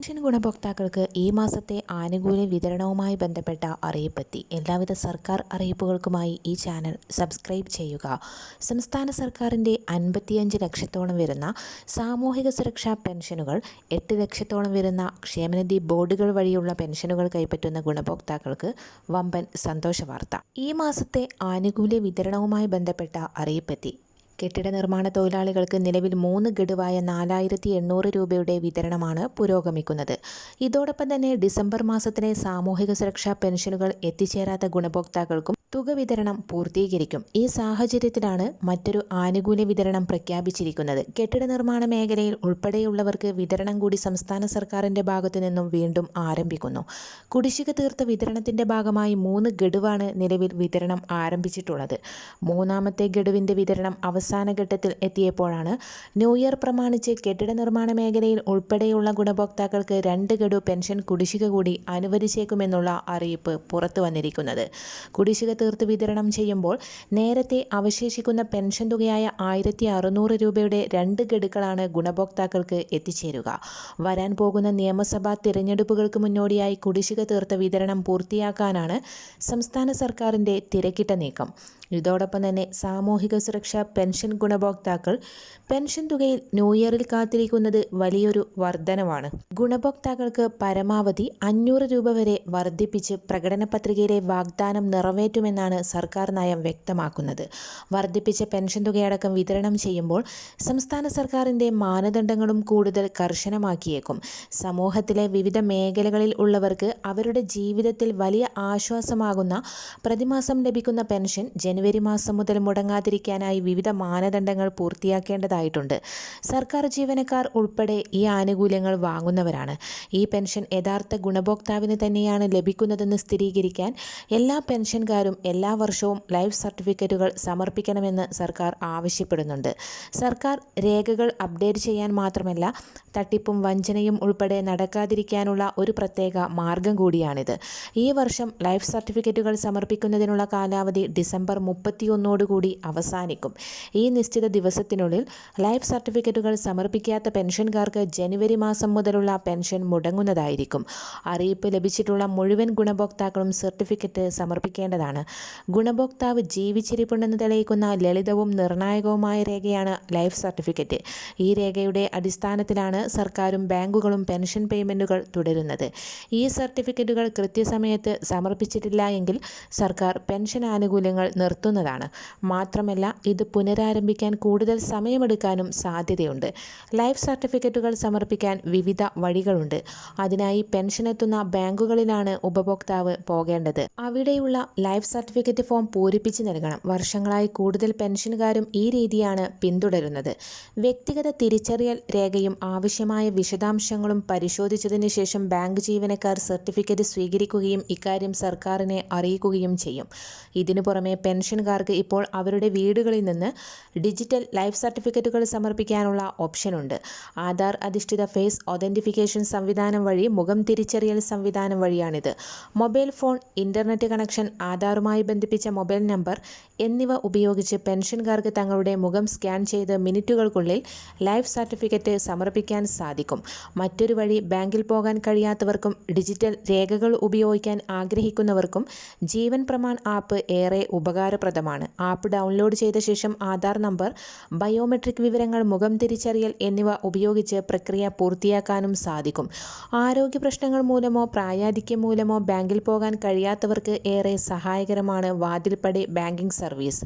Pension ഗുണഭോക്താക്കൾക്ക് ഈ മാസത്തെ ആനുകൂല്യ വിതരണവുമായി ബന്ധപ്പെട്ട അറിയിപ്പെത്തി. എല്ലാവിധ സർക്കാർ അറിയിപ്പുകൾക്കുമായി ഈ ചാനൽ സബ്സ്ക്രൈബ് ചെയ്യുക. സംസ്ഥാന സർക്കാരിന്റെ അൻപത്തിയഞ്ച് ലക്ഷത്തോളം വരുന്ന സാമൂഹിക സുരക്ഷാ പെൻഷനുകൾ എട്ട് ലക്ഷത്തോളം വരുന്ന ക്ഷേമനിധി ബോർഡുകൾ വഴിയുള്ള പെൻഷനുകൾ കൈപ്പറ്റുന്ന ഗുണഭോക്താക്കൾക്ക് വമ്പൻ സന്തോഷ വാർത്ത ഈ മാസത്തെ ആനുകൂല്യ വിതരണവുമായി ബന്ധപ്പെട്ട അറിയിപ്പെത്തി. കെട്ടിട നിർമ്മാണ തൊഴിലാളികൾക്ക് നിലവിൽ മൂന്ന് ഗഡുവായ നാലായിരത്തി എണ്ണൂറ് രൂപയുടെ വിതരണമാണ് പുരോഗമിക്കുന്നത്. ഇതോടൊപ്പം തന്നെ ഡിസംബർ മാസത്തിലെ സാമൂഹിക സുരക്ഷാ പെൻഷനുകൾ എത്തിച്ചേരാത്ത ഗുണഭോക്താക്കൾക്കും തുക വിതരണം പൂർത്തീകരിക്കും. ഈ സാഹചര്യത്തിലാണ് മറ്റൊരു ആനുകൂല്യ വിതരണം പ്രഖ്യാപിച്ചിരിക്കുന്നത്. കെട്ടിട നിർമ്മാണ മേഖലയിൽ ഉൾപ്പെടെയുള്ളവർക്ക് വിതരണം കൂടി സംസ്ഥാന സർക്കാരിന്റെ ഭാഗത്തു നിന്നും വീണ്ടും ആരംഭിക്കുന്നു. കുടിശ്ശിക തീർത്ത വിതരണത്തിന്റെ ഭാഗമായി മൂന്ന് ഗഡുവാണ് നിലവിൽ വിതരണം ആരംഭിച്ചിട്ടുള്ളത്. മൂന്നാമത്തെ ഗഡുവിന്റെ വിതരണം അവസാന ഘട്ടത്തിൽ എത്തിയപ്പോഴാണ് ന്യൂ ഇയർ പ്രമാണിച്ച് കെട്ടിട നിർമ്മാണ മേഖലയിൽ ഉൾപ്പെടെയുള്ള ഗുണഭോക്താക്കൾക്ക് രണ്ട് ഗഡു പെൻഷൻ കുടിശ്ശിക കൂടി അനുവദിച്ചേക്കുമെന്നുള്ള അറിയിപ്പ് പുറത്തു വന്നിരിക്കുന്നത്. കുടിശ്ശിക തീർത്ത് വിതരണം ചെയ്യുമ്പോൾ നേരത്തെ അവശേഷിക്കുന്ന പെൻഷൻ തുകയായ ആയിരത്തി അറുന്നൂറ് രൂപയുടെ രണ്ട് ഗഡുക്കളാണ് ഗുണഭോക്താക്കൾക്ക് എത്തിച്ചേരുക. വരാൻ പോകുന്ന നിയമസഭാ തിരഞ്ഞെടുപ്പുകൾക്ക് മുന്നോടിയായി കുടിശ്ശിക തീർത്ത വിതരണം പൂർത്തിയാക്കാനാണ് സംസ്ഥാന സർക്കാരിന്റെ തിരക്കിട്ട നീക്കം. ഇതോടൊപ്പം തന്നെ സാമൂഹിക സുരക്ഷാ പെൻഷൻ ഗുണഭോക്താക്കൾ പെൻഷൻ തുകയിൽ ന്യൂ ഇയറിൽ കാത്തിരിക്കുന്നത് വലിയൊരു വർധനവാണ്. ഗുണഭോക്താക്കൾക്ക് പരമാവധി അഞ്ഞൂറ് രൂപ വരെ വർദ്ധിപ്പിച്ച് പ്രകടന പത്രികയിലെ വാഗ്ദാനം നിറവേറ്റുമെന്നാണ് സർക്കാർ നയം വ്യക്തമാക്കുന്നത്. വർദ്ധിപ്പിച്ച പെൻഷൻ തുകയടക്കം വിതരണം ചെയ്യുമ്പോൾ സംസ്ഥാന സർക്കാരിന്റെ മാനദണ്ഡങ്ങളും കൂടുതൽ കർശനമാക്കിയേക്കും. സമൂഹത്തിലെ വിവിധ മേഖലകളിൽ ഉള്ളവർക്ക് അവരുടെ ജീവിതത്തിൽ വലിയ ആശ്വാസമാകുന്ന പ്രതിമാസം ലഭിക്കുന്ന പെൻഷൻ ജനുവരി മാസം മുതൽ മുടങ്ങാതിരിക്കാനായി വിവിധ മാനദണ്ഡങ്ങൾ പൂർത്തിയാക്കേണ്ടതായിട്ടുണ്ട്. സർക്കാർ ജീവനക്കാർ ഉൾപ്പെടെ ഈ ആനുകൂല്യങ്ങൾ വാങ്ങുന്നവരാണ്. ഈ പെൻഷൻ യഥാർത്ഥ ഗുണഭോക്താവിന് തന്നെയാണ് ലഭിക്കുന്നതെന്ന് സ്ഥിരീകരിക്കാൻ എല്ലാ പെൻഷൻകാരും എല്ലാ വർഷവും ലൈഫ് സർട്ടിഫിക്കറ്റുകൾ സമർപ്പിക്കണമെന്ന് സർക്കാർ ആവശ്യപ്പെടുന്നുണ്ട്. സർക്കാർ രേഖകൾ അപ്ഡേറ്റ് ചെയ്യാൻ മാത്രമല്ല തട്ടിപ്പും വഞ്ചനയും ഉൾപ്പെടെ നടക്കാതിരിക്കാനുള്ള ഒരു പ്രത്യേക മാർഗം കൂടിയാണിത്. ഈ വർഷം ലൈഫ് സർട്ടിഫിക്കറ്റുകൾ സമർപ്പിക്കുന്നതിനുള്ള കാലാവധി ഡിസംബർ മുപ്പത്തിയൊന്നോടുകൂടി അവസാനിക്കും. ഈ നിശ്ചിത ദിവസത്തിനുള്ളിൽ ലൈഫ് സർട്ടിഫിക്കറ്റുകൾ സമർപ്പിക്കാത്ത പെൻഷൻകാർക്ക് ജനുവരി മാസം മുതലുള്ള പെൻഷൻ മുടങ്ങുന്നതായിരിക്കും. അറിയിപ്പ് ലഭിച്ചിട്ടുള്ള മുഴുവൻ ഗുണഭോക്താക്കളും സർട്ടിഫിക്കറ്റ് സമർപ്പിക്കേണ്ടതാണ്. ഗുണഭോക്താവ് ജീവിച്ചിരിപ്പുണ്ടെന്ന് തെളിയിക്കുന്ന ലളിതവും നിർണായകവുമായ രേഖയാണ് ലൈഫ് സർട്ടിഫിക്കറ്റ്. ഈ രേഖയുടെ അടിസ്ഥാനത്തിലാണ് സർക്കാരും ബാങ്കുകളും പെൻഷൻ പേയ്മെന്റുകൾ തുടരുന്നത്. ഈ സർട്ടിഫിക്കറ്റുകൾ കൃത്യസമയത്ത് സമർപ്പിച്ചിട്ടില്ല എങ്കിൽ സർക്കാർ പെൻഷൻ ആനുകൂല്യങ്ങൾ നിർത്തുന്നതാണ് മാത്രമല്ല ഇത് പുനരാരംഭിക്കാൻ കൂടുതൽ സമയമെടുക്കാനും സാധ്യതയുണ്ട്. ലൈഫ് സർട്ടിഫിക്കറ്റുകൾ സമർപ്പിക്കാൻ വിവിധ വഴികളുണ്ട്. അതിനായി പെൻഷൻ എത്തുന്ന ബാങ്കുകളിലാണ് ഉപഭോക്താവ് പോകേണ്ടത്. അവിടെയുള്ള ലൈഫ് സർട്ടിഫിക്കറ്റ് ഫോം പൂരിപ്പിച്ച് നൽകണം. വർഷങ്ങളായി കൂടുതൽ പെൻഷനുകാരും ഈ രീതിയാണ് പിന്തുടരുന്നത്. വ്യക്തിഗത തിരിച്ചറിയൽ രേഖയും ആവശ്യമായ വിശദാംശങ്ങളും പരിശോധിച്ചതിന് ശേഷം ബാങ്ക് ജീവനക്കാർ സർട്ടിഫിക്കറ്റ് സ്വീകരിക്കുകയും ഇക്കാര്യം സർക്കാരിനെ അറിയിക്കുകയും ചെയ്യും. ഇതിനു പുറമെ പെൻഷൻകാർക്ക് ഇപ്പോൾ അവരുടെ വീടുകളിൽ നിന്ന് ഡിജിറ്റൽ ലൈഫ് സർട്ടിഫിക്കറ്റുകൾ സമർപ്പിക്കാനുള്ള ഓപ്ഷനുണ്ട്. ആധാർ അധിഷ്ഠിത ഫേസ് ഒതന്റിഫിക്കേഷൻ സംവിധാനം വഴി മുഖം തിരിച്ചറിയൽ സംവിധാനം വഴിയാണിത്. മൊബൈൽ ഫോൺ ഇന്റർനെറ്റ് കണക്ഷൻ ആധാറുമായി ബന്ധിപ്പിച്ച മൊബൈൽ നമ്പർ എന്നിവ ഉപയോഗിച്ച് പെൻഷൻകാർക്ക് തങ്ങളുടെ മുഖം സ്കാൻ ചെയ്ത് മിനിറ്റുകൾക്കുള്ളിൽ ലൈഫ് സർട്ടിഫിക്കറ്റ് സമർപ്പിക്കാൻ സാധിക്കും. മറ്റൊരു വഴി ബാങ്കിൽ പോകാൻ കഴിയാത്തവർക്കും ഡിജിറ്റൽ രേഖകൾ ഉപയോഗിക്കാൻ ആഗ്രഹിക്കുന്നവർക്കും ജീവൻ പ്രമാൺ ആപ്പ് ഏറെ ഉപകാരപ്രദമാണ്. ആപ്പ് ഡൗൺലോഡ് ചെയ്ത ശേഷം ആധാർ നമ്പർ ബയോമെട്രിക് വിവരങ്ങൾ മുഖം തിരിച്ചറിയൽ എന്നിവ ഉപയോഗിച്ച് പ്രക്രിയ പൂർത്തിയാക്കാനും സാധിക്കും. ആരോഗ്യ പ്രശ്നങ്ങൾ മൂലമോ പ്രായാധിക്യം മൂലമോ ബാങ്കിൽ പോകാൻ കഴിയാത്തവർക്ക് ഏറെ സഹായകരമാണ് വാതിൽപ്പടി ബാങ്കിംഗ് സർവീസ്.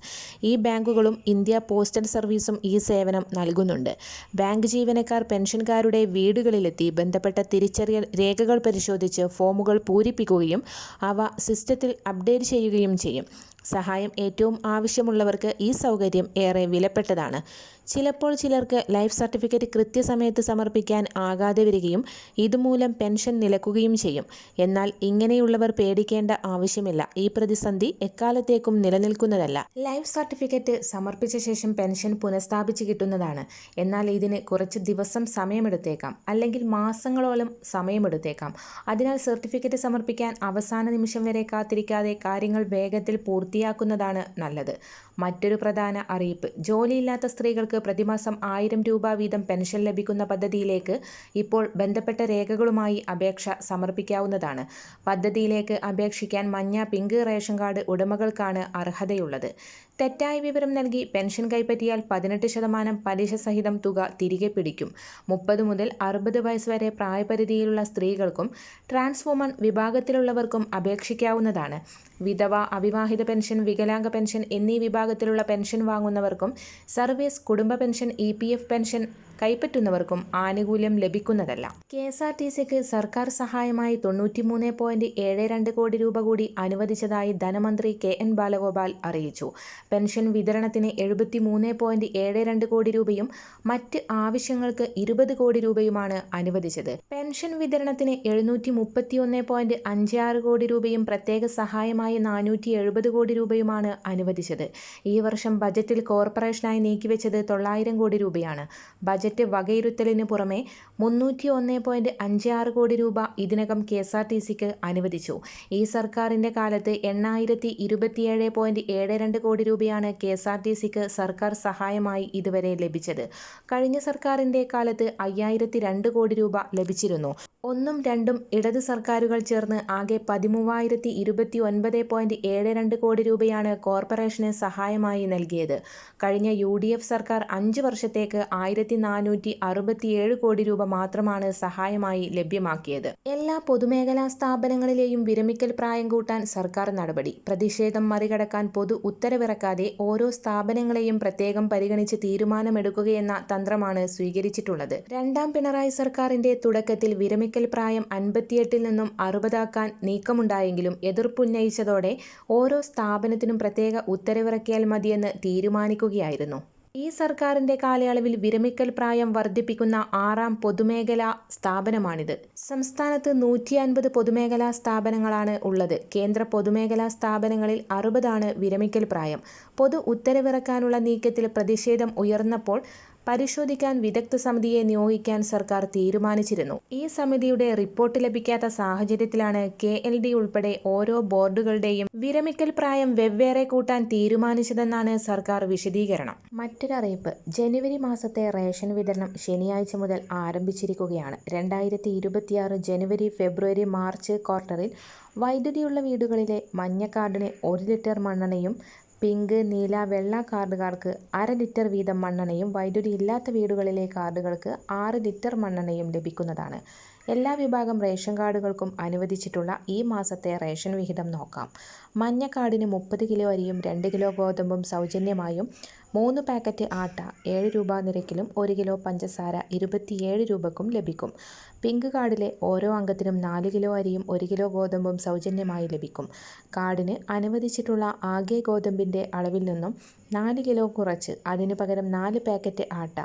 ഈ ബാങ്കുകളും ഇന്ത്യ പോസ്റ്റൽ സർവീസും ഈ സേവനം നൽകുന്നുണ്ട്. ബാങ്ക് ജീവനക്കാർ പെൻഷൻകാരുടെ വീടുകളിലെത്തി ബന്ധപ്പെട്ട തിരിച്ചറിയൽ രേഖകൾ പരിശോധിച്ച് ഫോമുകൾ പൂരിപ്പിക്കുകയും അവ സിസ്റ്റത്തിൽ അപ്ഡേറ്റ് ചെയ്യുകയും ചെയ്യും. സഹായം ഏറ്റവും ആവശ്യമുള്ളവർക്ക് ഈ സൗകര്യം ഏറെ വിലപ്പെട്ടതാണ്. ചിലപ്പോൾ ചിലർക്ക് ലൈഫ് സർട്ടിഫിക്കറ്റ് കൃത്യസമയത്ത് സമർപ്പിക്കാൻ ആകാതെ വരികയും ഇതുമൂലം പെൻഷൻ നിലക്കുകയും ചെയ്യും. എന്നാൽ ഇങ്ങനെയുള്ളവർ പേടിക്കേണ്ട ആവശ്യമില്ല. ഈ പ്രതിസന്ധി എക്കാലത്തേക്കും നിലനിൽക്കുന്നതല്ല. ലൈഫ് സർട്ടിഫിക്കറ്റ് സമർപ്പിച്ച ശേഷം പെൻഷൻ പുനഃസ്ഥാപിച്ച് കിട്ടുന്നതാണ്. എന്നാൽ ഇതിന് കുറച്ച് ദിവസം സമയമെടുത്തേക്കാം. അല്ലെങ്കിൽ മാസങ്ങളോളം സമയമെടുത്തേക്കാം. അതിനാൽ സർട്ടിഫിക്കറ്റ് സമർപ്പിക്കാൻ അവസാന നിമിഷം വരെ കാത്തിരിക്കാതെ കാര്യങ്ങൾ വേഗത്തിൽ പൂർത്തിയാക്കുന്നതാണ് നല്ലത്. മറ്റൊരു പ്രധാന അറിയിപ്പ്. ജോലിയില്ലാത്ത സ്ത്രീകൾക്ക് പ്രതിമാസം ആയിരം രൂപ വീതം പെൻഷൻ ലഭിക്കുന്ന പദ്ധതിയിലേക്ക് ഇപ്പോൾ ബന്ധപ്പെട്ട രേഖകളുമായി അപേക്ഷ സമർപ്പിക്കാവുന്നതാണ്. പദ്ധതിയിലേക്ക് അപേക്ഷിക്കാൻ മഞ്ഞ പിങ്ക് റേഷൻ കാർഡ് ഉടമകൾക്കാണ് അർഹതയുള്ളത്. തെറ്റായ വിവരം നൽകി പെൻഷൻ കൈപ്പറ്റിയാൽ പതിനെട്ട് ശതമാനം പലിശ സഹിതം തുക തിരികെ പിടിക്കും. മുപ്പത് മുതൽ അറുപത് വയസ്സ് വരെ പ്രായപരിധിയിലുള്ള സ്ത്രീകൾക്കും ട്രാൻസ്വുമൺ വിഭാഗത്തിലുള്ളവർക്കും അപേക്ഷിക്കാവുന്നതാണ്. വിധവ അവിവാഹിത പെൻഷൻ വികലാംഗ പെൻഷൻ എന്നീ വിഭാഗത്തിലുള്ള പെൻഷൻ വാങ്ങുന്നവർക്കും സർവീസ് കുടുംബ പെൻഷൻ ഇ പെൻഷൻ കൈപ്പറ്റുന്നവർക്കും ആനുകൂല്യം ലഭിക്കുന്നതല്ല. കെ എസ് ആർ ടി സിക്ക് സർക്കാർ സഹായമായി തൊണ്ണൂറ്റിമൂന്ന് പോയിന്റ് ഏഴ് രണ്ട് കോടി രൂപ കൂടി അനുവദിച്ചതായി ധനമന്ത്രി കെ എൻ ബാലഗോപാൽ അറിയിച്ചു. പെൻഷൻ വിതരണത്തിന് എഴുപത്തിമൂന്ന് പോയിന്റ് ഏഴ് രണ്ട് കോടി രൂപയും മറ്റ് ആവശ്യങ്ങൾക്ക് ഇരുപത് കോടി രൂപയുമാണ് അനുവദിച്ചത്. പെൻഷൻ വിതരണത്തിന് എഴുന്നൂറ്റി മുപ്പത്തിയൊന്ന് പോയിന്റ് അഞ്ച് ആറ് കോടി രൂപയും പ്രത്യേക സഹായമായി നാനൂറ്റി എഴുപത് കോടി രൂപയുമാണ് അനുവദിച്ചത്. ഈ വർഷം ബജറ്റിൽ കോർപ്പറേഷനായി നീക്കിവെച്ചത് തൊള്ളായിരം കോടി രൂപയാണ്. ബജറ്റ് വകയിരുത്തലിന് പുറമെ മുന്നൂറ്റി ഒന്ന് പോയിന്റ് അഞ്ച് ആറ് കോടി രൂപ ഇതിനകം കെ എസ് ആർ ടി സിക്ക് അനുവദിച്ചു. ഈ സർക്കാരിന്റെ കാലത്ത് എണ്ണായിരത്തി ഇരുപത്തിയേഴ് പോയിന്റ് ഏഴ് രണ്ട് കോടി രൂപയാണ് കെ എസ് ആർ ടി സിക്ക് സർക്കാർ സഹായമായി ഇതുവരെ ലഭിച്ചത്. കഴിഞ്ഞ സർക്കാരിന്റെ കാലത്ത് അയ്യായിരത്തി രണ്ട് കോടി രൂപ ലഭിച്ചിരുന്നു. ഒന്നും രണ്ടും ഇടത് സർക്കാരുകൾ ചേർന്ന് ആകെ പതിമൂവായിരത്തി ഇരുപത്തി ഒൻപത് പോയിന്റ് ഏഴ് രണ്ട് കോടി രൂപയാണ് കോർപ്പറേഷന് സഹായമായി നൽകിയത്. കഴിഞ്ഞ യു ഡി എഫ് സർക്കാർ അഞ്ച് വർഷത്തേക്ക് ആയിരത്തി നാനൂറ്റി അറുപത്തിയേഴ് കോടി രൂപ മാത്രമാണ് സഹായമായി ലഭ്യമാക്കിയത്. എല്ലാ പൊതുമേഖലാ സ്ഥാപനങ്ങളിലെയും വിരമിക്കൽ പ്രായം കൂട്ടാൻ സർക്കാർ നടപടി. പ്രതിഷേധം മറികടക്കാൻ പൊതു ഉത്തരവിറക്കാതെ ഓരോ സ്ഥാപനങ്ങളെയും പ്രത്യേകം പരിഗണിച്ച് തീരുമാനമെടുക്കുകയെന്ന തന്ത്രമാണ് സ്വീകരിച്ചിട്ടുള്ളത്. രണ്ടാം പിണറായി സർക്കാരിന്റെ തുടക്കത്തിൽ വിരമിക്കൽ പ്രായം അൻപത്തിയെട്ടിൽ നിന്നും അറുപതാക്കാൻ നീക്കമുണ്ടായെങ്കിലും എതിർപ്പുന്നയിച്ചതോടെ ഓരോ സ്ഥാപനത്തിനും പ്രത്യേക ഉത്തരവിറക്കിയാൽ മതിയെന്ന് തീരുമാനിക്കുകയായിരുന്നു. ഈ സർക്കാരിന്റെ കാലയളവിൽ വിരമിക്കൽ പ്രായം വർദ്ധിപ്പിക്കുന്ന ആറാം പൊതുമേഖലാ സ്ഥാപനമാണിത്. സംസ്ഥാനത്ത് നൂറ്റി അൻപത് പൊതുമേഖലാ സ്ഥാപനങ്ങളാണ് ഉള്ളത്. കേന്ദ്ര പൊതുമേഖലാ സ്ഥാപനങ്ങളിൽ അറുപതാണ് വിരമിക്കൽ പ്രായം. പൊതു ഉത്തരവിറക്കാനുള്ള നീക്കത്തിൽ പ്രതിഷേധം ഉയർന്നപ്പോൾ പരിശോധിക്കാൻ വിദഗ്ധ സമിതിയെ നിയോഗിക്കാൻ സർക്കാർ തീരുമാനിച്ചിരുന്നു. ഈ സമിതിയുടെ റിപ്പോർട്ട് ലഭിക്കാത്ത സാഹചര്യത്തിലാണ് കെ എൽ ഡി ഉൾപ്പെടെ ഓരോ ബോർഡുകളുടെയും വിരമിക്കൽ പ്രായം വെവ്വേറെ കൂട്ടാൻ തീരുമാനിച്ചതെന്നാണ് സർക്കാർ വിശദീകരണം. മറ്റൊരറിയിപ്പ് ജനുവരി മാസത്തെ റേഷൻ വിതരണം ശനിയാഴ്ച മുതൽ ആരംഭിച്ചിരിക്കുകയാണ്. രണ്ടായിരത്തി ഇരുപത്തിയാറ് ജനുവരി ഫെബ്രുവരി മാർച്ച് ക്വാർട്ടറിൽ വൈദ്യുതിയുള്ള വീടുകളിലെ മഞ്ഞ ഒരു ലിറ്റർ മണ്ണെണ്ണയും പിങ്ക് നീല വെള്ള കാർഡുകാർക്ക് അര ലിറ്റർ വീതം മണ്ണെണ്ണയും വൈദ്യുതി ഇല്ലാത്ത വീടുകളിലെ കാർഡുകൾക്ക് ആറ് ലിറ്റർ മണ്ണെണ്ണയും ലഭിക്കുന്നതാണ്. എല്ലാ വിഭാഗം റേഷൻ കാർഡുകൾക്കും അനുവദിച്ചിട്ടുള്ള ഈ മാസത്തെ റേഷൻ വിഹിതം നോക്കാം. മഞ്ഞ കാർഡിന് മുപ്പത് കിലോ അരിയും രണ്ട് കിലോ ഗോതമ്പും സൗജന്യമായും മൂന്ന് പാക്കറ്റ് ആട്ട ഏഴ് രൂപ നിരക്കിലും ഒരു കിലോ പഞ്ചസാര ഇരുപത്തിയേഴ് രൂപക്കും ലഭിക്കും. പിങ്ക് കാർഡിലെ ഓരോ അംഗത്തിനും നാല് കിലോ അരിയും ഒരു കിലോ ഗോതമ്പും സൗജന്യമായി ലഭിക്കും. കാർഡിന് അനുവദിച്ചിട്ടുള്ള ആകെ ഗോതമ്പിന്റെ അളവിൽ നിന്നും നാല് കിലോ കുറച്ച് അതിനു പകരം നാല് പാക്കറ്റ് ആട്ട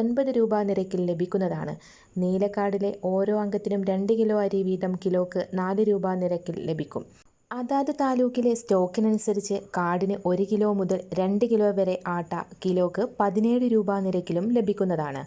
ഒൻപത് രൂപ നിരക്കിൽ ലഭിക്കുന്നതാണ്. നീലക്കാർഡിലെ ഓരോ അംഗത്തിനും രണ്ട് കിലോ അരി വീതം കിലോക്ക് നാല് രൂപ നിരക്കിൽ ലഭിക്കും. അതാത് താലൂക്കിലെ സ്റ്റോക്കിനനുസരിച്ച് കാടിന് ഒരു കിലോ മുതൽ രണ്ട് കിലോ വരെ ആട്ട കിലോക്ക് പതിനേഴ് രൂപ നിരക്കിലും ലഭിക്കുന്നതാണ്.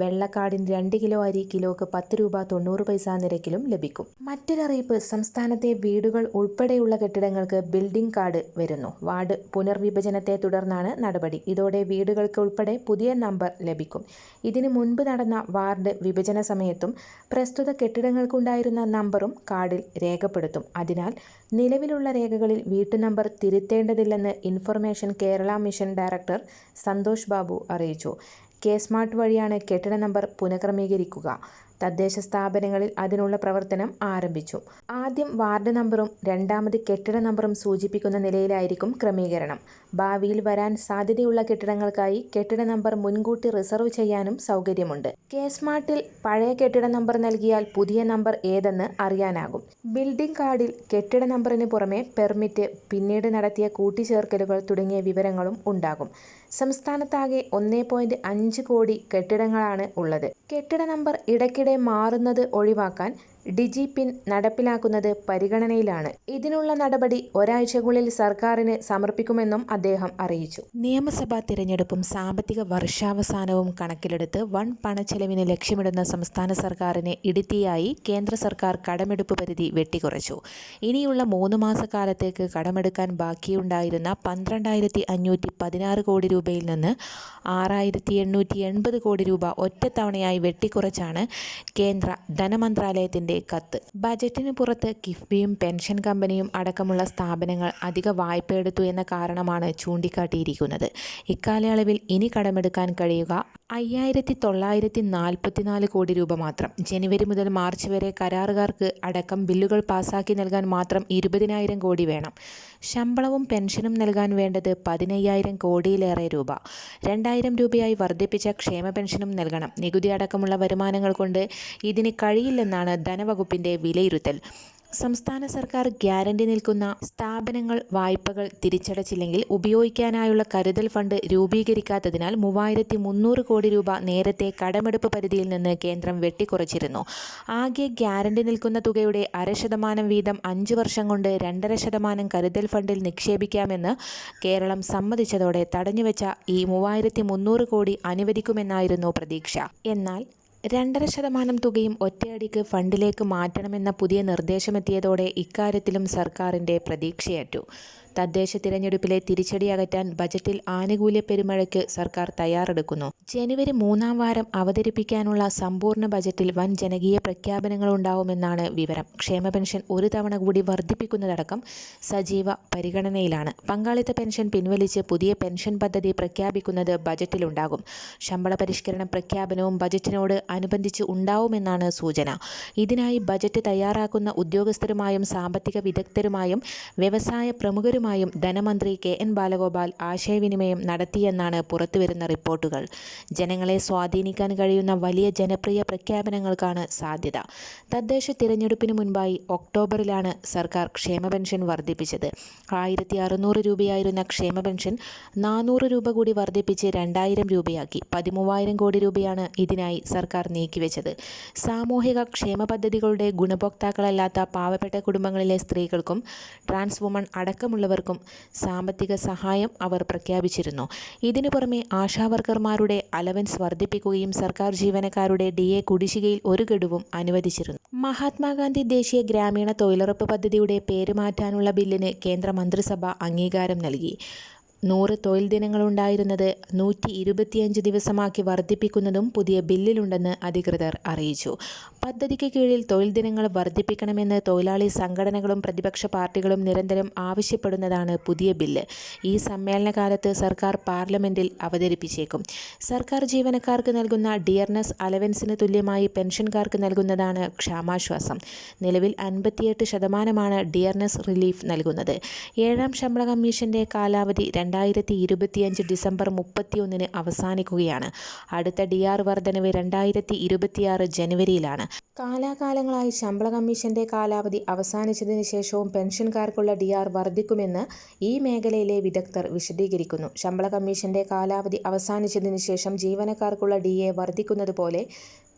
വെള്ളക്കാർഡിന് രണ്ട് കിലോ അരി കിലോക്ക് പത്ത് രൂപ തൊണ്ണൂറ് പൈസ നിരക്കിലും ലഭിക്കും. മറ്റൊരറിയിപ്പ് സംസ്ഥാനത്തെ വീടുകൾ ഉൾപ്പെടെയുള്ള കെട്ടിടങ്ങൾക്ക് ബിൽഡിംഗ് കാർഡ് വരുന്നു. വാർഡ് പുനർവിഭജനത്തെ തുടർന്നാണ് നടപടി. ഇതോടെ വീടുകൾക്ക് ഉൾപ്പെടെ പുതിയ നമ്പർ ലഭിക്കും. ഇതിനു മുൻപ് നടന്ന വാർഡ് വിഭജന സമയത്തും പ്രസ്തുത കെട്ടിടങ്ങൾക്കുണ്ടായിരുന്ന നമ്പറും കാർഡിൽ രേഖപ്പെടുത്തും. അതിനാൽ നിലവിലുള്ള രേഖകളിൽ വീട്ടു number തിരുത്തേണ്ടതില്ലെന്ന് information Kerala mission director Santhosh Babu അറിയിച്ചു. കെ സ്മാർട്ട് വഴിയാണ് കെട്ടിട നമ്പർ പുനഃക്രമീകരിക്കുക. തദ്ദേശ സ്ഥാപനങ്ങളിൽ അതിനുള്ള പ്രവർത്തനം ആരംഭിച്ചു. ആദ്യം വാർഡ് നമ്പറും രണ്ടാമത് കെട്ടിട നമ്പറും സൂചിപ്പിക്കുന്ന നിലയിലായിരിക്കും ക്രമീകരണം. ഭാവിയിൽ വരാൻ സാധ്യതയുള്ള കെട്ടിടങ്ങൾക്കായി കെട്ടിട നമ്പർ മുൻകൂട്ടി റിസർവ് ചെയ്യാനും സൗകര്യമുണ്ട്. കെ സ്മാർട്ടിൽ പഴയ കെട്ടിട നമ്പർ നൽകിയാൽ പുതിയ നമ്പർ ഏതെന്ന് അറിയാനാകും. ബിൽഡിംഗ് കാർഡിൽ കെട്ടിട നമ്പറിന് പുറമെ പെർമിറ്റ് പിന്നീട് നടത്തിയ കൂട്ടിച്ചേർക്കലുകൾ തുടങ്ങിയ വിവരങ്ങളും ഉണ്ടാകും. സംസ്ഥാനത്താകെ ഒന്നേ പോയിന്റ് അഞ്ച് കോടി കെട്ടിടങ്ങളാണ് ഉള്ളത്. കെട്ടിട നമ്പർ ഇടയ്ക്കിടെ മാറുന്നത് ഒഴിവാക്കാൻ ഡിജി പിൻ നടപ്പിലാക്കുന്നത് പരിഗണനയിലാണ്. ഇതിനുള്ള നടപടി ഒരാഴ്ചക്കുള്ളിൽ സർക്കാരിന് സമർപ്പിക്കുമെന്നും അദ്ദേഹം അറിയിച്ചു. നിയമസഭാ തിരഞ്ഞെടുപ്പും സാമ്പത്തിക വർഷാവസാനവും കണക്കിലെടുത്ത് വൺ പണച്ചെലവിന് ലക്ഷ്യമിടുന്ന സംസ്ഥാന സർക്കാരിനെ ഇടുത്തിയായി കേന്ദ്ര സർക്കാർ കടമെടുപ്പ് പരിധി വെട്ടിക്കുറച്ചു. ഇനിയുള്ള മൂന്ന് മാസക്കാലത്തേക്ക് കടമെടുക്കാൻ ബാക്കിയുണ്ടായിരുന്ന പന്ത്രണ്ടായിരത്തി അഞ്ഞൂറ്റി പതിനാറ് കോടി രൂപയിൽ നിന്ന് ആറായിരത്തി എണ്ണൂറ്റി എൺപത് കോടി രൂപ ഒറ്റത്തവണയായി വെട്ടിക്കുറച്ചാണ് കേന്ദ്ര ധനമന്ത്രാലയത്തിന്റെ കത്ത്. ബജറ്റിന് പുറത്ത് കിഫ്ബിയും പെൻഷൻ കമ്പനിയും അടക്കമുള്ള സ്ഥാപനങ്ങൾ അധിക വായ്പയെടുത്തു എന്ന കാരണമാണ് ചൂണ്ടിക്കാട്ടിയിരിക്കുന്നത്. ഇക്കാലയളവിൽ ഇനി കടമെടുക്കാൻ കഴിയുക അയ്യായിരത്തി തൊള്ളായിരത്തി നാൽപ്പത്തിനാല് കോടി രൂപ മാത്രം. ജനുവരി മുതൽ മാർച്ച് വരെ കരാറുകാർക്ക് അടക്കം ബില്ലുകൾ പാസാക്കി നൽകാൻ മാത്രം ഇരുപതിനായിരം കോടി വേണം. ശമ്പളവും പെൻഷനും നൽകാൻ വേണ്ടത് പതിനയ്യായിരം കോടിയിലേറെ രൂപ. രണ്ടായിരം രൂപയായി വർദ്ധിപ്പിച്ച ക്ഷേമ പെൻഷനും നൽകണം. നികുതി അടക്കമുള്ള വരുമാനങ്ങൾ കൊണ്ട് ഇതിന് കഴിയില്ലെന്നാണ് ധനവകുപ്പിന്റെ വിലയിരുത്തൽ. സംസ്ഥാന സർക്കാർ ഗ്യാരണ്ടി നിൽക്കുന്ന സ്ഥാപനങ്ങൾ വായ്പകൾ തിരിച്ചടച്ചില്ലെങ്കിൽ ഉപയോഗിക്കാനായുള്ള കരുതൽ ഫണ്ട് രൂപീകരിക്കാത്തതിനാൽ മൂവായിരത്തി മുന്നൂറ് കോടി രൂപ നേരത്തെ കടമെടുപ്പ് പരിധിയിൽ നിന്ന് കേന്ദ്രം വെട്ടിക്കുറച്ചിരുന്നു. ആകെ ഗ്യാരണ്ടി നിൽക്കുന്ന തുകയുടെ അര ശതമാനം വീതം അഞ്ച് വർഷം കൊണ്ട് രണ്ടര ശതമാനം കരുതൽ ഫണ്ടിൽ നിക്ഷേപിക്കാമെന്ന് കേരളം സമ്മതിച്ചതോടെ തടഞ്ഞുവെച്ച ഈ മൂവായിരത്തി മുന്നൂറ് കോടി അനുവദിക്കുമെന്നായിരുന്നു പ്രതീക്ഷ. എന്നാൽ രണ്ടര ശതമാനം തുകയും ഒറ്റയടിക്ക് ഫണ്ടിലേക്ക് മാറ്റണമെന്ന പുതിയ നിർദ്ദേശമെത്തിയതോടെ ഇക്കാര്യത്തിലും സർക്കാരിന്റെ പ്രതീക്ഷയറ്റു. തദ്ദേശ തിരഞ്ഞെടുപ്പിലെ തിരിച്ചടി അകറ്റാൻ ബജറ്റിൽ ആനുകൂല്യ പെരുമഴയ്ക്ക് സർക്കാർ തയ്യാറെടുക്കുന്നു. ജനുവരി മൂന്നാം വാരം അവതരിപ്പിക്കാനുള്ള സമ്പൂർണ ബജറ്റിൽ വൻ ജനകീയ പ്രഖ്യാപനങ്ങളുണ്ടാവുമെന്നാണ് വിവരം. ക്ഷേമ പെൻഷൻ ഒരു തവണ കൂടി വർദ്ധിപ്പിക്കുന്നതടക്കം സജീവ പരിഗണനയിലാണ്. പങ്കാളിത്ത പെൻഷൻ പിൻവലിച്ച് പുതിയ പെൻഷൻ പദ്ധതി പ്രഖ്യാപിക്കുന്നത് ബജറ്റിലുണ്ടാകും. ശമ്പള പരിഷ്കരണ പ്രഖ്യാപനവും ബജറ്റിനോട് അനുബന്ധിച്ച് ഉണ്ടാവുമെന്നാണ് സൂചന. ഇതിനായി ബജറ്റ് തയ്യാറാക്കുന്ന ഉദ്യോഗസ്ഥരുമായും സാമ്പത്തിക വിദഗ്ധരുമായും വ്യവസായ പ്രമുഖരുമായും ധനമന്ത്രി കെ എൻ ബാലഗോപാൽ ആശയവിനിമയം നടത്തിയെന്നാണ് പുറത്തുവരുന്ന റിപ്പോർട്ടുകൾ. ജനങ്ങളെ സ്വാധീനിക്കാൻ കഴിയുന്ന വലിയ ജനപ്രിയ പ്രഖ്യാപനങ്ങൾക്കാണ് സാധ്യത. തദ്ദേശ തിരഞ്ഞെടുപ്പിന് മുൻപായി ഒക്ടോബറിലാണ് സർക്കാർ ക്ഷേമ പെൻഷൻ വർദ്ധിപ്പിച്ചത്. ആയിരത്തി അറുന്നൂറ് രൂപയായിരുന്ന ക്ഷേമ പെൻഷൻ നാനൂറ് രൂപ കൂടി വർദ്ധിപ്പിച്ച് രണ്ടായിരം രൂപയാക്കി. പതിമൂവായിരം കോടി രൂപയാണ് ഇതിനായി സർക്കാർ നീക്കിവെച്ചത്. സാമൂഹിക ക്ഷേമ പദ്ധതികളുടെ ഗുണഭോക്താക്കളല്ലാത്ത പാവപ്പെട്ട കുടുംബങ്ങളിലെ സ്ത്രീകൾക്കും ട്രാൻസ് വുമൺ അടക്കമുള്ളവർക്കും സാമ്പത്തിക സഹായം അവർ പ്രഖ്യാപിച്ചിരുന്നു. ഇതിനു പുറമെ ആശാവർക്കർമാരുടെ അലവൻസ് വർദ്ധിപ്പിക്കുകയും സർക്കാർ ജീവനക്കാരുടെ ഡി എ കുടിശ്ശികയിൽ ഒരു ഗഡുവും അനുവദിച്ചിരുന്നു. മഹാത്മാഗാന്ധി ദേശീയ ഗ്രാമീണ തൊഴിലുറപ്പ് പദ്ധതിയുടെ പേര് മാറ്റാനുള്ള ബില്ലിന് കേന്ദ്ര മന്ത്രിസഭ അംഗീകാരം നൽകി. നൂറ് തൊഴിൽ ദിനങ്ങളുണ്ടായിരുന്നത് നൂറ്റി ഇരുപത്തിയഞ്ച് ദിവസമാക്കി വർദ്ധിപ്പിക്കുന്നതും പുതിയ ബില്ലിലുണ്ടെന്ന് അധികൃതർ അറിയിച്ചു. പദ്ധതിക്ക് കീഴിൽ തൊഴിൽ ദിനങ്ങൾ വർദ്ധിപ്പിക്കണമെന്ന് തൊഴിലാളി സംഘടനകളും പ്രതിപക്ഷ പാർട്ടികളും നിരന്തരം ആവശ്യപ്പെടുന്നതാണ് പുതിയ ബില്ല്. ഈ സമ്മേളനകാലത്ത് സർക്കാർ പാർലമെന്റിൽ അവതരിപ്പിച്ചേക്കും. സർക്കാർ ജീവനക്കാർക്ക് നൽകുന്ന ഡിയർനെസ് അലവൻസിന് തുല്യമായി പെൻഷൻകാർക്ക് നൽകുന്നതാണ് ക്ഷാമാശ്വാസം. നിലവിൽ അൻപത്തിയെട്ട് ശതമാനമാണ് ഡിയർനെസ് റിലീഫ് നൽകുന്നത്. ഏഴാം ശമ്പള കമ്മീഷന്റെ കാലാവധി രണ്ടായിരത്തി ഇരുപത്തിയഞ്ച് ഡിസംബർ മുപ്പത്തിയൊന്നിന് അവസാനിക്കുകയാണ്. അടുത്ത ഡി ആർ വർധനവ് രണ്ടായിരത്തി ഇരുപത്തിയാറ് ജനുവരിയിലാണ്. കാലാകാലങ്ങളായി ശമ്പള കമ്മീഷന്റെ കാലാവധി അവസാനിച്ചതിന് ശേഷവും പെൻഷൻകാർക്കുള്ള ഡി ആർ വർദ്ധിക്കുമെന്ന് ഈ മേഖലയിലെ വിദഗ്ധർ വിശദീകരിക്കുന്നു. ശമ്പള കമ്മീഷന്റെ കാലാവധി അവസാനിച്ചതിന് ശേഷം ജീവനക്കാർക്കുള്ള ഡി എ വർദ്ധിക്കുന്നത് പോലെ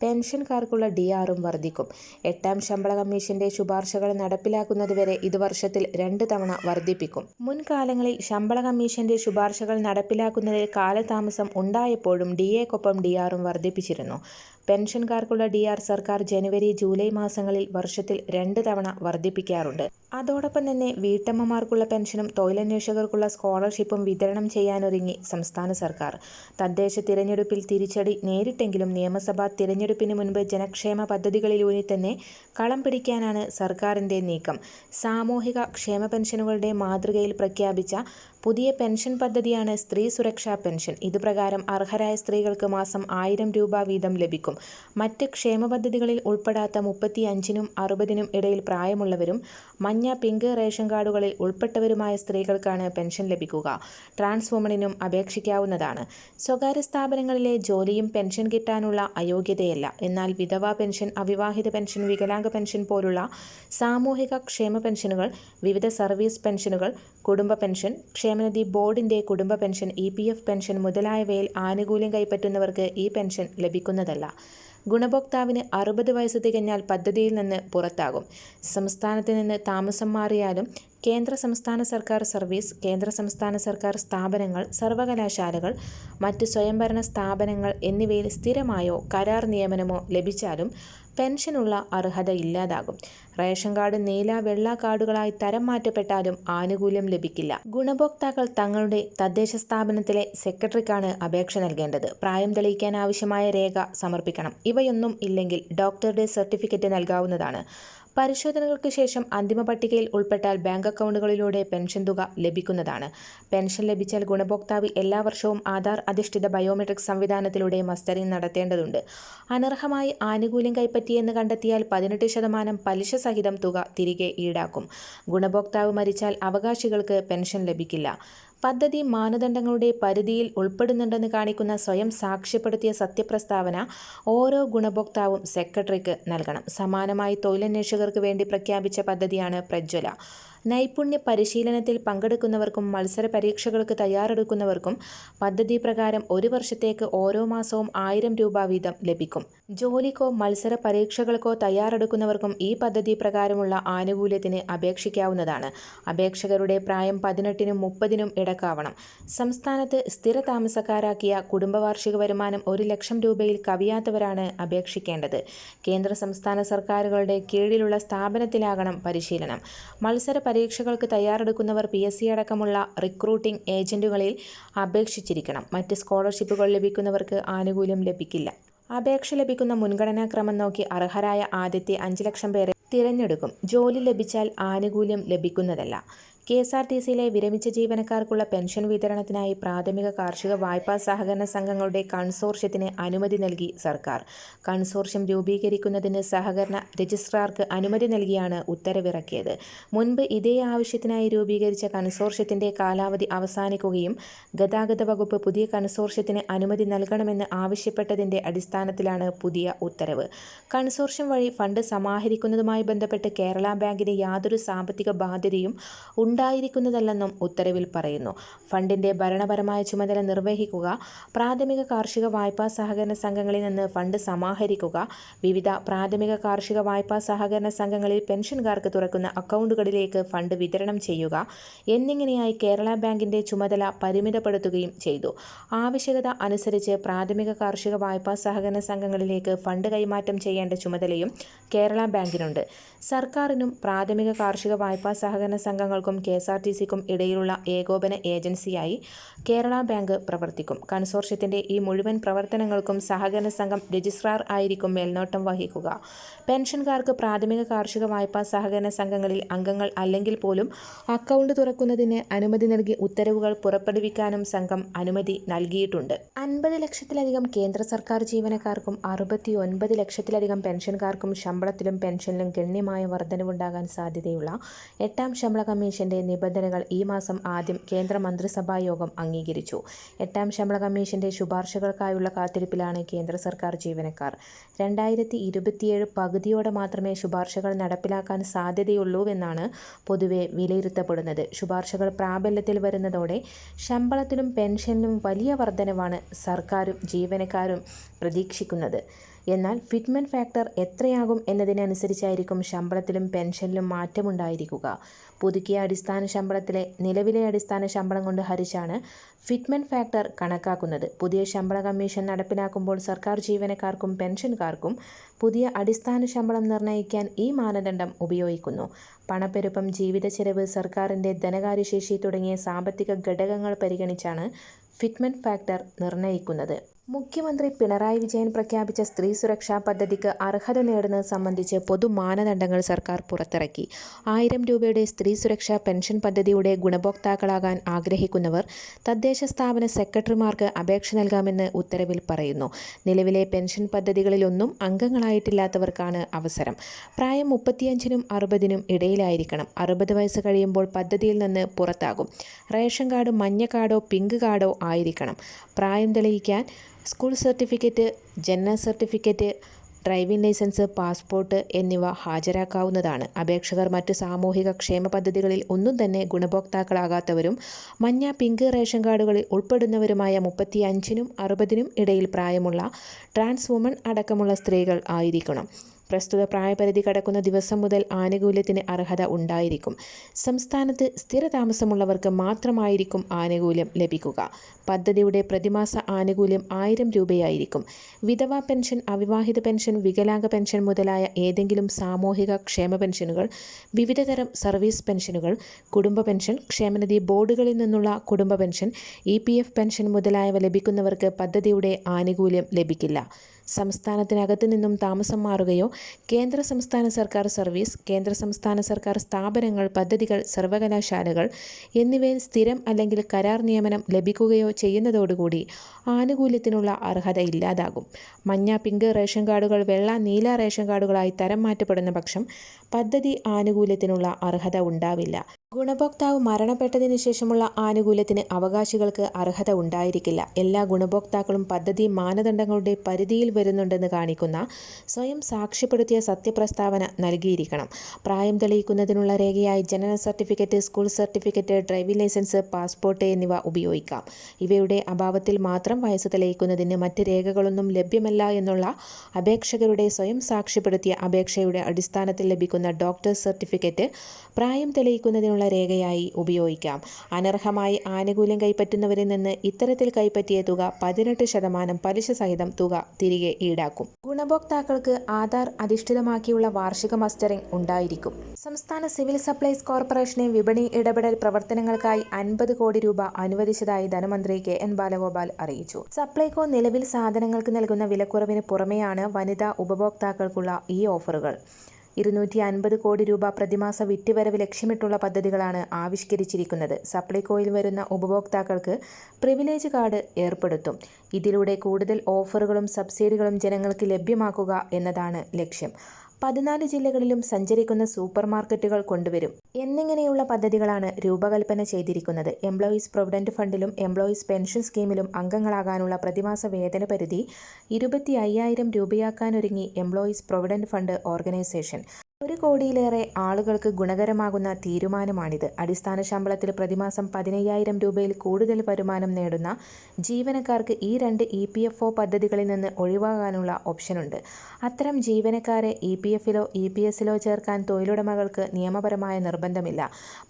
പെൻഷൻകാർക്കുള്ള ഡി ആറും വർദ്ധിക്കും. എട്ടാം ശമ്പള കമ്മീഷന്റെ ശുപാർശകൾ നടപ്പിലാക്കുന്നതുവരെ ഇത് വർഷത്തിൽ രണ്ട് തവണ വർദ്ധിപ്പിക്കും. മുൻകാലങ്ങളിൽ ശമ്പള കമ്മീഷന്റെ ശുപാർശകൾ നടപ്പിലാക്കുന്നതിൽ കാലതാമസം ഉണ്ടായപ്പോഴും ഡി എക്കൊപ്പം ഡി ആറും വർദ്ധിപ്പിച്ചിരുന്നു. പെൻഷൻകാർക്കുള്ള ഡി ആർ സർക്കാർ ജനുവരി ജൂലൈ മാസങ്ങളിൽ വർഷത്തിൽ രണ്ട് തവണ വർദ്ധിപ്പിക്കാറുണ്ട്. അതോടൊപ്പം തന്നെ വീട്ടമ്മമാർക്കുള്ള പെൻഷനും തൊഴിലന്വേഷകർക്കുള്ള സ്കോളർഷിപ്പും വിതരണം ചെയ്യാനൊരുങ്ങി സംസ്ഥാന സർക്കാർ. തദ്ദേശ തിരഞ്ഞെടുപ്പിൽ തിരിച്ചടി നേരിട്ടെങ്കിലും നിയമസഭാ തിരഞ്ഞെടുപ്പിന് മുൻപ് ജനക്ഷേമ പദ്ധതികളിലൂടെ തന്നെ കളം പിടിക്കാനാണ് സർക്കാരിന്റെ നീക്കം. സാമൂഹിക ക്ഷേമ പെൻഷനുകളുടെ മാതൃകയിൽ പ്രഖ്യാപിച്ച പുതിയ പെൻഷൻ പദ്ധതിയാണ് സ്ത്രീ സുരക്ഷാ പെൻഷൻ. ഇതുപ്രകാരം അർഹരായ സ്ത്രീകൾക്ക് മാസം ആയിരം രൂപ വീതം ലഭിക്കും. മറ്റ് ക്ഷേമ പദ്ധതികളിൽ ഉൾപ്പെടാത്ത മുപ്പത്തി അഞ്ചിനും അറുപതിനും ഇടയിൽ പ്രായമുള്ളവരും മഞ്ഞ പിങ്ക് റേഷൻ കാർഡുകളിൽ ഉൾപ്പെട്ടവരുമായ സ്ത്രീകൾക്കാണ് പെൻഷൻ ലഭിക്കുക. ട്രാൻസ് വുമണിനും അപേക്ഷിക്കാവുന്നതാണ്. സ്വകാര്യ സ്ഥാപനങ്ങളിലെ ജോലിയും പെൻഷൻ കിട്ടാനുള്ള അയോഗ്യതയല്ല. എന്നാൽ വിധവാ പെൻഷൻ അവിവാഹിത പെൻഷൻ വികലാംഗ പെൻഷൻ പോലുള്ള സാമൂഹിക ക്ഷേമ പെൻഷനുകൾ വിവിധ സർവീസ് പെൻഷനുകൾ കുടുംബ പെൻഷൻ ക്ഷേമനിധി ബോർഡിന്റെ കുടുംബ pension E P F pension മുതലായവയിൽ ആനുകൂല്യം കൈപ്പറ്റുന്നവർക്ക് ഈ പെൻഷൻ ലഭിക്കുന്നതല്ല. ഗുണഭോക്താവിന് അറുപത് വയസ്സ് തികഞ്ഞാൽ പദ്ധതിയിൽ നിന്ന് പുറത്താകും. സംസ്ഥാനത്ത് നിന്ന് താമസം മാറിയാലും കേന്ദ്ര സംസ്ഥാന സർക്കാർ സർവീസ് കേന്ദ്ര സംസ്ഥാന സർക്കാർ സ്ഥാപനങ്ങൾ സർവകലാശാലകൾ മറ്റ് സ്വയംഭരണ സ്ഥാപനങ്ങൾ എന്നിവയിൽ സ്ഥിരമായോ കരാർ നിയമനമോ ലഭിച്ചാലും പെൻഷനുള്ള അർഹത ഇല്ലാതാകും. റേഷൻ കാർഡ് നീല വെള്ള കാർഡുകളായി തരം മാറ്റപ്പെട്ടാലും ആനുകൂല്യം ലഭിക്കില്ല. ഗുണഭോക്താക്കൾ തങ്ങളുടെ തദ്ദേശ സ്ഥാപനത്തിലെ സെക്രട്ടറിക്കാണ് അപേക്ഷ നൽകേണ്ടത്. പ്രായം തെളിയിക്കാൻ ആവശ്യമായ രേഖ സമർപ്പിക്കണം. ഇവയൊന്നും ഇല്ലെങ്കിൽ ഡോക്ടറുടെ സർട്ടിഫിക്കറ്റ് നൽകാവുന്നതാണ്. പരിശോധനകൾക്ക് ശേഷം അന്തിമ പട്ടികയിൽ ഉൾപ്പെട്ടാൽ ബാങ്ക് അക്കൗണ്ടുകളിലൂടെ പെൻഷൻ തുക ലഭിക്കുന്നതാണ്. പെൻഷൻ ലഭിച്ചാൽ ഗുണഭോക്താവ് എല്ലാ വർഷവും ആധാർ അധിഷ്ഠിത ബയോമെട്രിക് സംവിധാനത്തിലൂടെ മസ്റ്ററിംഗ് നടത്തേണ്ടതുണ്ട്. അനർഹമായി ആനുകൂല്യം കൈപ്പറ്റിയെന്ന് കണ്ടെത്തിയാൽ പതിനെട്ട് ശതമാനം പലിശ സഹിതം തുക തിരികെ ഈടാക്കും. ഗുണഭോക്താവ് മരിച്ചാൽ അവകാശികൾക്ക് പെൻഷൻ ലഭിക്കില്ല. പദ്ധതി മാനദണ്ഡങ്ങളുടെ പരിധിയിൽ ഉൾപ്പെടുന്നുണ്ടെന്ന് കാണിക്കുന്ന സ്വയം സാക്ഷ്യപ്പെടുത്തിയ സത്യപ്രസ്താവന ഓരോ ഗുണഭോക്താവും സെക്രട്ടറിക്ക് നൽകണം. സമാനമായി തൊഴിലന്വേഷകർക്ക് വേണ്ടി പ്രഖ്യാപിച്ച പദ്ധതിയാണ് പ്രജ്വല. നൈപുണ്യ പരിശീലനത്തിൽ പങ്കെടുക്കുന്നവർക്കും മത്സര പരീക്ഷകൾക്ക് തയ്യാറെടുക്കുന്നവർക്കും പദ്ധതി പ്രകാരം ഒരു വർഷത്തേക്ക് ഓരോ മാസവും ആയിരം രൂപ വീതം ലഭിക്കും. ജോലിക്കോ മത്സര പരീക്ഷകൾക്കോ തയ്യാറെടുക്കുന്നവർക്കും ഈ പദ്ധതി പ്രകാരമുള്ള ആനുകൂല്യത്തിന് അപേക്ഷിക്കാവുന്നതാണ്. അപേക്ഷകരുടെ പ്രായം പതിനെട്ടിനും മുപ്പതിനും ഇടക്കാവണം. സംസ്ഥാനത്ത് സ്ഥിര താമസക്കാരാക്കിയ കുടുംബവാർഷിക വരുമാനം ഒരു ലക്ഷം രൂപയിൽ കവിയാത്തവരാണ് അപേക്ഷിക്കേണ്ടത്. കേന്ദ്ര സംസ്ഥാന സർക്കാരുകളുടെ കീഴിലുള്ള സ്ഥാപനത്തിലാകണം പരിശീലനം. മത്സര പരീക്ഷകൾക്ക് തയ്യാറെടുക്കുന്നവർ പി എസ് സി അടക്കമുള്ള റിക്രൂട്ടിംഗ് ഏജന്റുകളിൽ അപേക്ഷിച്ചിരിക്കണം. മറ്റ് സ്കോളർഷിപ്പുകൾ ലഭിക്കുന്നവർക്ക് ആനുകൂല്യം ലഭിക്കില്ല. അപേക്ഷ ലഭിക്കുന്ന മുൻഗണനാക്രമം നോക്കി അർഹരായ ആദ്യത്തെ അഞ്ച് ലക്ഷം പേരെ തിരഞ്ഞെടുക്കും. ജോലി ലഭിച്ചാൽ ആനുകൂല്യം ലഭിക്കുന്നതല്ല. കെ എസ് ആർ ടി സിയിലെ വിരമിച്ച ജീവനക്കാർക്കുള്ള പെൻഷൻ വിതരണത്തിനായി പ്രാഥമിക കാർഷിക വായ്പാ സഹകരണ സംഘങ്ങളുടെ കൺസോർഷ്യത്തിന് അനുമതി നൽകി സർക്കാർ. കൺസോർഷ്യം രൂപീകരിക്കുന്നതിന് സഹകരണ രജിസ്ട്രാർക്ക് അനുമതി നൽകിയാണ് ഉത്തരവിറക്കിയത്. മുൻപ് ഇതേ ആവശ്യത്തിനായി രൂപീകരിച്ച കൺസോർഷ്യത്തിന്റെ കാലാവധി അവസാനിക്കുകയും ഗതാഗത വകുപ്പ് പുതിയ കൺസോർഷ്യത്തിന് അനുമതി നൽകണമെന്ന് ആവശ്യപ്പെട്ടതിന്റെ അടിസ്ഥാനത്തിലാണ് പുതിയ ഉത്തരവ്. കൺസോർഷ്യം വഴി ഫണ്ട് സമാഹരിക്കുന്നതുമായി ബന്ധപ്പെട്ട് കേരള ബാങ്കിന് യാതൊരു സാമ്പത്തിക ബാധ്യതയും ഉണ്ടായിരിക്കുന്നതല്ലെന്നും ഉത്തരവിൽ പറയുന്നു. ഫണ്ടിന്റെ ഭരണപരമായ ചുമതല നിർവഹിക്കുക പ്രാഥമിക കാർഷിക വായ്പാ സഹകരണ സംഘങ്ങളിൽ നിന്ന് ഫണ്ട് സമാഹരിക്കുക വിവിധ പ്രാഥമിക കാർഷിക വായ്പാ സഹകരണ സംഘങ്ങളിൽ പെൻഷൻകാർക്ക് തുറക്കുന്ന അക്കൗണ്ടുകളിലേക്ക് ഫണ്ട് വിതരണം ചെയ്യുക എന്നിങ്ങനെയായി കേരള ബാങ്കിന്റെ ചുമതല പരിമിതപ്പെടുത്തുകയും ചെയ്തു. ആവശ്യകത അനുസരിച്ച് പ്രാഥമിക കാർഷിക വായ്പാ സഹകരണ സംഘങ്ങളിലേക്ക് ഫണ്ട് കൈമാറ്റം ചെയ്യേണ്ട ചുമതലയും കേരള ബാങ്കിനുണ്ട്. സർക്കാരിനും പ്രാഥമിക കാർഷിക വായ്പാ സഹകരണ സംഘങ്ങൾക്കും കെ എസ് ആർ ടി സിക്കും ഇടയിലുള്ള ഏകോപന ഏജൻസിയായി കേരള ബാങ്ക് പ്രവർത്തിക്കും. കൺസോർഷ്യത്തിന്റെ ഈ മുഴുവൻ പ്രവർത്തനങ്ങൾക്കും സഹകരണ സംഘം രജിസ്ട്രാർ ആയിരിക്കും മേൽനോട്ടം വഹിക്കുക. പെൻഷൻകാർക്ക് പ്രാഥമിക കാർഷിക വായ്പാ സഹകരണ സംഘങ്ങളിൽ അംഗങ്ങൾ അല്ലെങ്കിൽ പോലും അക്കൗണ്ട് തുറക്കുന്നതിന് അനുമതി നൽകി ഉത്തരവുകൾ പുറപ്പെടുവിക്കാനും സംഘം അനുമതി നൽകിയിട്ടുണ്ട്. അൻപത് ലക്ഷത്തിലധികം കേന്ദ്ര സർക്കാർ ജീവനക്കാർക്കും അറുപത്തി ഒൻപത് ലക്ഷത്തിലധികം പെൻഷൻകാർക്കും ശമ്പളത്തിലും പെൻഷനിലും ഗണ്യമായ വർധനവുണ്ടാകാൻ സാധ്യതയുള്ള എട്ടാം ശമ്പള കമ്മീഷന്റെ നിബന്ധനകൾ ഈ മാസം ആദ്യം കേന്ദ്ര മന്ത്രിസഭാ യോഗം അംഗീകരിച്ചു. എട്ടാം ശമ്പള കമ്മീഷന്റെ ശുപാർശകൾക്കായുള്ള കാത്തിരിപ്പിലാണ് കേന്ദ്ര സർക്കാർ ജീവനക്കാർ. രണ്ടായിരത്തി ഇരുപത്തിയേഴ് പകുതിയോടെ മാത്രമേ ശുപാർശകൾ നടപ്പിലാക്കാൻ സാധ്യതയുള്ളൂവെന്നാണ് പൊതുവെ വിലയിരുത്തപ്പെടുന്നത്. ശുപാർശകൾ പ്രാബല്യത്തിൽ വരുന്നതോടെ ശമ്പളത്തിലും പെൻഷനിലും വലിയ വർധനവാണ് സർക്കാരും ജീവനക്കാരും പ്രതീക്ഷിക്കുന്നത്. എന്നാൽ ഫിറ്റ്മെന്റ് ഫാക്ടർ എത്രയാകും എന്നതിനനുസരിച്ചായിരിക്കും ശമ്പളത്തിലും പെൻഷനിലും മാറ്റമുണ്ടായിരിക്കുക. പുതുക്കിയ അടിസ്ഥാന ശമ്പളത്തിലെ നിലവിലെ അടിസ്ഥാന ശമ്പളം കൊണ്ട് ഹരിച്ചാണ് ഫിറ്റ്മെന്റ് ഫാക്ടർ കണക്കാക്കുന്നത്. പുതിയ ശമ്പള കമ്മീഷൻ നടപ്പിലാക്കുമ്പോൾ സർക്കാർ ജീവനക്കാർക്കും പെൻഷൻകാർക്കും പുതിയ അടിസ്ഥാന ശമ്പളം നിർണയിക്കാൻ ഈ മാനദണ്ഡം ഉപയോഗിക്കുന്നു. പണപ്പെരുപ്പം ജീവിത ചെലവ് സർക്കാരിന്റെ ധനകാര്യശേഷി തുടങ്ങിയ സാമ്പത്തിക ഘടകങ്ങൾ പരിഗണിച്ചാണ് ഫിറ്റ്മെന്റ് ഫാക്ടർ നിർണയിക്കുന്നത്. മുഖ്യമന്ത്രി പിണറായി വിജയൻ പ്രഖ്യാപിച്ച സ്ത്രീ സുരക്ഷാ പദ്ധതിക്ക് അർഹത നേടുന്നത് സംബന്ധിച്ച് പൊതു മാനദണ്ഡങ്ങൾ സർക്കാർ പുറത്തിറക്കി. ആയിരം രൂപയുടെ സ്ത്രീ സുരക്ഷാ പെൻഷൻ പദ്ധതിയുടെ ഗുണഭോക്താക്കളാകാൻ ആഗ്രഹിക്കുന്നവർ തദ്ദേശ സ്ഥാപന സെക്രട്ടറിമാർക്ക് അപേക്ഷ നൽകാമെന്ന് ഉത്തരവിൽ പറയുന്നു. നിലവിലെ പെൻഷൻ പദ്ധതികളിലൊന്നും അംഗങ്ങളായിട്ടില്ലാത്തവർക്കാണ് അവസരം. പ്രായം മുപ്പത്തിയഞ്ചിനും അറുപതിനും ഇടയിലായിരിക്കണം. അറുപത് വയസ്സ് കഴിയുമ്പോൾ പദ്ധതിയിൽ നിന്ന് പുറത്താകും. റേഷൻ കാർഡ് മഞ്ഞ കാർഡോ പിങ്ക് കാർഡോ ആയിരിക്കണം. പ്രായം തെളിയിക്കാൻ സ്കൂൾ സർട്ടിഫിക്കറ്റ് ജനന സർട്ടിഫിക്കറ്റ് ഡ്രൈവിംഗ് ലൈസൻസ് പാസ്പോർട്ട് എന്നിവ ഹാജരാക്കാവുന്നതാണ്. അപേക്ഷകർ മറ്റ് സാമൂഹിക ക്ഷേമ പദ്ധതികളിൽ ഒന്നും തന്നെ ഗുണഭോക്താക്കളാകാത്തവരും മഞ്ഞ പിങ്ക് റേഷൻ കാർഡുകളിൽ ഉൾപ്പെടുന്നവരുമായ മുപ്പത്തി അഞ്ചിനും അറുപതിനും ഇടയിൽ പ്രായമുള്ള ട്രാൻസ് വുമൺ അടക്കമുള്ള സ്ത്രീകൾ ആയിരിക്കണം. പ്രസ്തുത പ്രായപരിധി കടക്കുന്ന ദിവസം മുതൽ ആനുകൂല്യത്തിന് അർഹത ഉണ്ടായിരിക്കും. സംസ്ഥാനത്ത് സ്ഥിരതാമസമുള്ളവർക്ക് മാത്രമായിരിക്കും ആനുകൂല്യം ലഭിക്കുക. പദ്ധതിയുടെ പ്രതിമാസ ആനുകൂല്യം ആയിരം രൂപയായിരിക്കും. വിധവാ പെൻഷൻ അവിവാഹിത പെൻഷൻ വികലാംഗ പെൻഷൻ മുതലായ ഏതെങ്കിലും സാമൂഹിക ക്ഷേമ പെൻഷനുകൾ വിവിധതരം സർവീസ് പെൻഷനുകൾ കുടുംബ പെൻഷൻ ക്ഷേമനിധി ബോർഡുകളിൽ നിന്നുള്ള കുടുംബ pension E P F pension മുതലായവ ലഭിക്കുന്നവർക്ക് പദ്ധതിയുടെ ആനുകൂല്യം ലഭിക്കില്ല. സംസ്ഥാനത്തിനകത്ത് നിന്നും താമസം മാറുകയോ കേന്ദ്ര സംസ്ഥാന സർക്കാർ സർവീസ് കേന്ദ്ര സംസ്ഥാന സർക്കാർ സ്ഥാപനങ്ങൾ പദ്ധതികൾ സർവകലാശാലകൾ എന്നിവയിൽ സ്ഥിരം അല്ലെങ്കിൽ കരാർ നിയമനം ലഭിക്കുകയോ ചെയ്യുന്നതോടുകൂടി ആനുകൂല്യത്തിനുള്ള അർഹത ഇല്ലാതാകും. മഞ്ഞ പിങ്ക് റേഷൻ കാർഡുകൾ വെള്ള നീല റേഷൻ കാർഡുകളായി തരം മാറ്റപ്പെടുന്ന പക്ഷം പദ്ധതി ആനുകൂല്യത്തിനുള്ള അർഹത ഉണ്ടാവില്ല. ഗുണഭോക്താവ് മരണപ്പെട്ടതിനു ശേഷമുള്ള ആനുകൂല്യത്തിന് അവകാശികൾക്ക് അർഹത ഉണ്ടായിരിക്കില്ല. എല്ലാ ഗുണഭോക്താക്കളും പദ്ധതി മാനദണ്ഡങ്ങളുടെ പരിധിയിൽ വരുന്നുണ്ടെന്ന് കാണിക്കുന്ന സ്വയം സാക്ഷ്യപ്പെടുത്തിയ സത്യപ്രസ്താവന നൽകിയിരിക്കണം. പ്രായം തെളിയിക്കുന്നതിനുള്ള രേഖയായി ജനന certificate school certificate driving licence passport എന്നിവ ഉപയോഗിക്കാം. ഇവയുടെ അഭാവത്തിൽ മാത്രം വയസ്സ് തെളിയിക്കുന്നതിന് മറ്റ് രേഖകളൊന്നും ലഭ്യമല്ല എന്നുള്ള അപേക്ഷകരുടെ സ്വയം സാക്ഷ്യപ്പെടുത്തിയ അപേക്ഷയുടെ അടിസ്ഥാനത്തിൽ ലഭിക്കുന്ന ഡോക്ടർ സർട്ടിഫിക്കറ്റ് പ്രായം തെളിയിക്കുന്നതിനുള്ള രേഖയായി ഉപയോഗിക്കാം. അനർഹമായി ആനുകൂല്യം കൈപ്പറ്റുന്നവരിൽ നിന്ന് ഇത്തരത്തിൽ കൈപ്പറ്റിയ തുക പതിനെട്ട് ശതമാനം പലിശ സഹിതം തുക തിരികെ ഈടാക്കും. ഗുണഭോക്താക്കൾക്ക് ആധാർ അധിഷ്ഠിതമാക്കിയുള്ള വാർഷിക മസ്റ്ററിംഗ് ഉണ്ടായിരിക്കും. സംസ്ഥാന സിവിൽ സപ്ലൈസ് കോർപ്പറേഷനെ വിപണി ഇടപെടൽ പ്രവർത്തനങ്ങൾക്കായി അൻപത് കോടി രൂപ അനുവദിച്ചതായി ധനമന്ത്രി കെ എൻ ബാലഗോപാൽ അറിയിച്ചു. സപ്ലൈകോ നിലവിൽ സാധനങ്ങൾക്ക് നൽകുന്ന വിലക്കുറവിന് പുറമെയാണ് വനിതാ ഉപഭോക്താക്കൾക്കുള്ള ഈ ഓഫറുകൾ. ഇരുന്നൂറ്റി അൻപത് കോടി രൂപ പ്രതിമാസ വിറ്റുവരവ് ലക്ഷ്യമിട്ടുള്ള പദ്ധതികളാണ് ആവിഷ്കരിച്ചിരിക്കുന്നത്. സപ്ലൈകോയിൽ വരുന്ന ഉപഭോക്താക്കൾക്ക് പ്രിവിലേജ് കാർഡ് ഏർപ്പെടുത്തും. ഇതിലൂടെ കൂടുതൽ ഓഫറുകളും സബ്സിഡികളും ജനങ്ങൾക്ക് ലഭ്യമാക്കുക എന്നതാണ് ലക്ഷ്യം. പതിനാല് ജില്ലകളിലും സഞ്ചരിക്കുന്ന സൂപ്പർ മാർക്കറ്റുകൾ കൊണ്ടുവരും. എന്നിങ്ങനെയുള്ള പദ്ധതികളാണ് രൂപകൽപ്പന ചെയ്തിരിക്കുന്നത്. എംപ്ലോയീസ് പ്രൊവിഡന്റ് ഫണ്ടിലും എംപ്ലോയീസ് പെൻഷൻ സ്കീമിലും അംഗങ്ങളാകാനുള്ള പ്രതിമാസ വേതന പരിധി ഇരുപത്തി അയ്യായിരം രൂപയാക്കാനൊരുങ്ങി എംപ്ലോയീസ് പ്രൊവിഡന്റ് ഫണ്ട് ഓർഗനൈസേഷൻ. ഒരു കോടിയിലേറെ ആളുകൾക്ക് ഗുണകരമാകുന്ന തീരുമാനമാണിത്. അടിസ്ഥാന ശമ്പളത്തിൽ പ്രതിമാസം പതിനയ്യായിരം രൂപയിൽ കൂടുതൽ വരുമാനം നേടുന്ന ജീവനക്കാർക്ക് ഈ രണ്ട് ഇ പി എഫ് ഒ പദ്ധതികളിൽ നിന്ന് ഒഴിവാകാനുള്ള ഓപ്ഷനുണ്ട്. അത്തരം ജീവനക്കാരെ ഇ പി എഫിലോ ഇ പി എസിലോ ചേർക്കാൻ തൊഴിലുടമകൾക്ക് നിയമപരമായ നിർബന്ധമില്ല.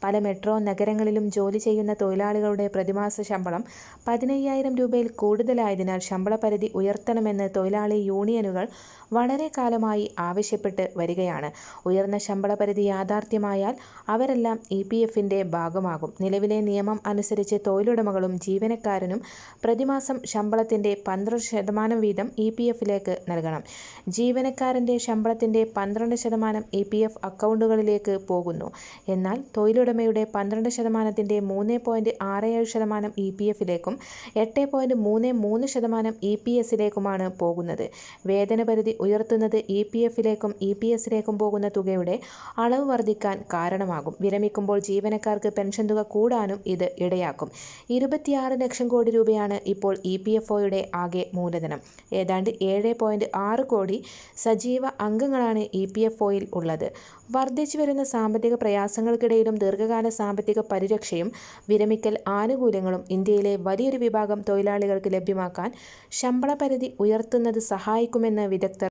പല മെട്രോ നഗരങ്ങളിലും ജോലി ചെയ്യുന്ന തൊഴിലാളികളുടെ പ്രതിമാസ ശമ്പളം പതിനയ്യായിരം രൂപയിൽ കൂടുതലായതിനാൽ ശമ്പള പരിധി ഉയർത്തണമെന്ന് തൊഴിലാളി യൂണിയനുകൾ വളരെ കാലമായി ആവശ്യപ്പെട്ട് വരികയാണ്. ഉയർന്ന ശമ്പള പരിധി യാഥാർത്ഥ്യമായാൽ അവരെല്ലാം ഇ പി എഫിന്റെ ഭാഗമാകും. നിലവിലെ നിയമം അനുസരിച്ച് തൊഴിലുടമകളും ജീവനക്കാരനും പ്രതിമാസം ശമ്പളത്തിന്റെ പന്ത്രണ്ട് ശതമാനം വീതം ഇ പി എഫിലേക്ക് നൽകണം. ജീവനക്കാരന്റെ ശമ്പളത്തിന്റെ പന്ത്രണ്ട് ശതമാനം ഇ പി എഫ് അക്കൗണ്ടുകളിലേക്ക് പോകുന്നു. എന്നാൽ തൊഴിലുടമയുടെ പന്ത്രണ്ട് ശതമാനത്തിന്റെ മൂന്ന് പോയിന്റ് ആറ് ഏഴ് ശതമാനം ഇ പി എഫിലേക്കും എട്ട് പോയിന്റ് മൂന്ന് മൂന്ന് ശതമാനം ഇ പി എസിലേക്കുമാണ് പോകുന്നത്. വേതന പരിധി ഉയർത്തുന്നത് ഇ പി എഫിലേക്കും ഇ പി എസിലേക്കും തുകയുടെ അളവ് വർദ്ധിക്കാൻ കാരണമാകും. വിരമിക്കുമ്പോൾ ജീവനക്കാർക്ക് പെൻഷൻ തുക കൂടാനും ഇത് ഇടയാക്കും. ഇരുപത്തിയാറ് ലക്ഷം കോടി രൂപയാണ് ഇപ്പോൾ ഇ പി എഫ് ഒയുടെ ആകെ മൂലധനം. ഏതാണ്ട് ഏഴ് പോയിന്റ് ആറ് കോടി സജീവ അംഗങ്ങളാണ് ഇ പി എഫ് ഒയിൽ ഉള്ളത്. വർദ്ധിച്ചു വരുന്ന സാമ്പത്തിക പ്രയാസങ്ങൾക്കിടയിലും ദീർഘകാല സാമ്പത്തിക പരിരക്ഷയും വിരമിക്കൽ ആനുകൂല്യങ്ങളും ഇന്ത്യയിലെ വലിയൊരു വിഭാഗം തൊഴിലാളികൾക്ക് ലഭ്യമാക്കാൻ ശമ്പള പരിധി ഉയർത്തുന്നത് സഹായിക്കുമെന്ന് വിദഗ്ധർ